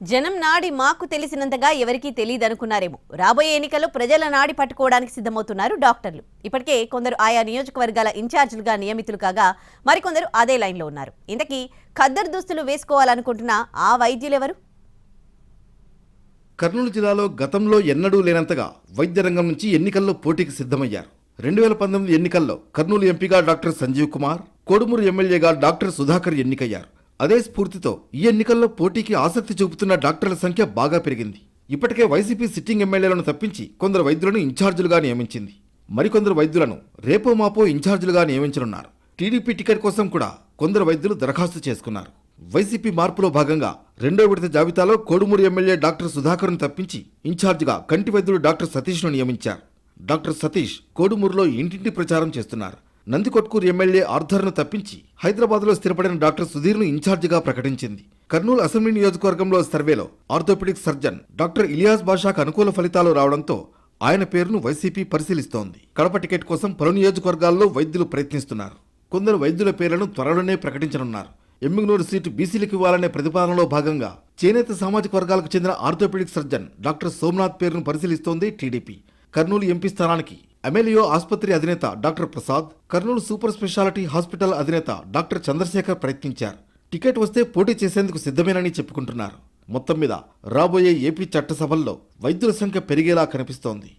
జనం నాడి మాకు తెలిసినంతగా ఎవరికీ తెలియదనుకున్నారేమో. రాబోయే ఎన్నికల్లో ప్రజల నాడి పట్టుకోవడానికి సిద్ధమవుతున్నారు డాక్టర్లు. ఇప్పటికే కొందరు ఆయా నియోజకవర్గాల ఇన్ఛార్జీలుగా నియమితులు కాగా మరికొందరు అదే లైన్లో ఉన్నారు. ఇంతకీ ఖద్దరు దుస్తులు వేసుకోవాలనుకుంటున్న ఆ వైద్యులెవరు? కర్నూలు జిల్లాలో గతంలో ఎన్నడూ లేనంతగా వైద్య రంగం నుంచి ఎన్నికల్లో పోటీకి సిద్ధమయ్యారు. రెండు వేల పంతొమ్మిది ఎన్నికల్లో కర్నూలు ఎంపీగా డాక్టర్ సంజీవ్ కుమార్ కోడుమూరు ఎమ్మెల్యేగా డాక్టర్ సుధాకర్ ఎన్నికయ్యారు. అదే స్ఫూర్తితో ఈ ఎన్నికల్లో పోటీకి ఆసక్తి చూపుతున్న డాక్టర్ల సంఖ్య బాగా పెరిగింది. ఇప్పటికే వైసీపీ సిట్టింగ్ ఎమ్మెల్యేలను తప్పించి కొందరు వైద్యులను ఇన్ఛార్జీలుగా నియమించింది. మరికొందరు వైద్యులను రేపో మాపో ఇన్ఛార్జీలుగా నియమించనున్నారు. టీడీపీ టికెట్ కోసం కూడా కొందరు వైద్యులు దరఖాస్తు చేసుకున్నారు. వైసీపీ మార్పులో భాగంగా రెండో విడత జాబితాలో కోడుమూరు ఎమ్మెల్యే డాక్టర్ సుధాకర్ను తప్పించి ఇన్ఛార్జిగా కంటి వైద్యుడు డాక్టర్ సతీష్ను నియమించారు. డాక్టర్ సతీష్ కోడుమూరులో ఇంటింటి ప్రచారం చేస్తున్నారు. నందికొట్కూరు ఎమ్మెల్యే ఆర్థర్ను తప్పించి హైదరాబాద్లో స్థిరపడిన డాక్టర్ సుధీర్ను ఇన్ఛార్జిగా ప్రకటించింది. కర్నూలు అసెంబ్లీ నియోజకవర్గంలో సర్వేలో ఆర్థోపెడిక్ సర్జన్ డాక్టర్ ఇలియాస్ బాషాకు అనుకూల ఫలితాలు రావడంతో ఆయన పేరును వైసీపీ పరిశీలిస్తోంది. కడప టికెట్ కోసం పలు నియోజకవర్గాల్లో వైద్యులు ప్రయత్నిస్తున్నారు. కొందరు వైద్యుల పేర్లను త్వరలోనే ప్రకటించనున్నారు. ఎమ్మిగనూరు సీటు బీసీలకు ఇవ్వాలనే ప్రతిపాదనలో భాగంగా చేనేత సామాజిక వర్గాలకు చెందిన ఆర్థోపెడిక్ సర్జన్ డాక్టర్ సోమనాథ్ పేరును పరిశీలిస్తోంది టీడీపీ. కర్నూలు ఎంపీ స్థానానికి అమెలియో ఆసుపత్రి అధినేత doctor Prasad Kurnool super speciality hospital అధినేత డాక్టర్ చంద్రశేఖర్ ప్రయత్నించారు. టికెట్ వస్తే పోటీ చేసేందుకు సిద్ధమేనని చెప్పుకుంటున్నారు. మొత్తం మీద రాబోయే ఏపీ చట్టసభల్లో వైద్యుల సంఖ్య పెరిగేలా కనిపిస్తోంది.